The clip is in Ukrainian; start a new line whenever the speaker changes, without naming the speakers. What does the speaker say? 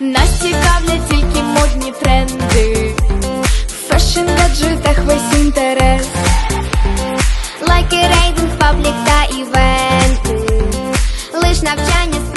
Нас цікавлять тільки модні тренди, в фешн гаджетах весь інтерес,
лайки, рейдинг, паблік та івенти, лиш навчання.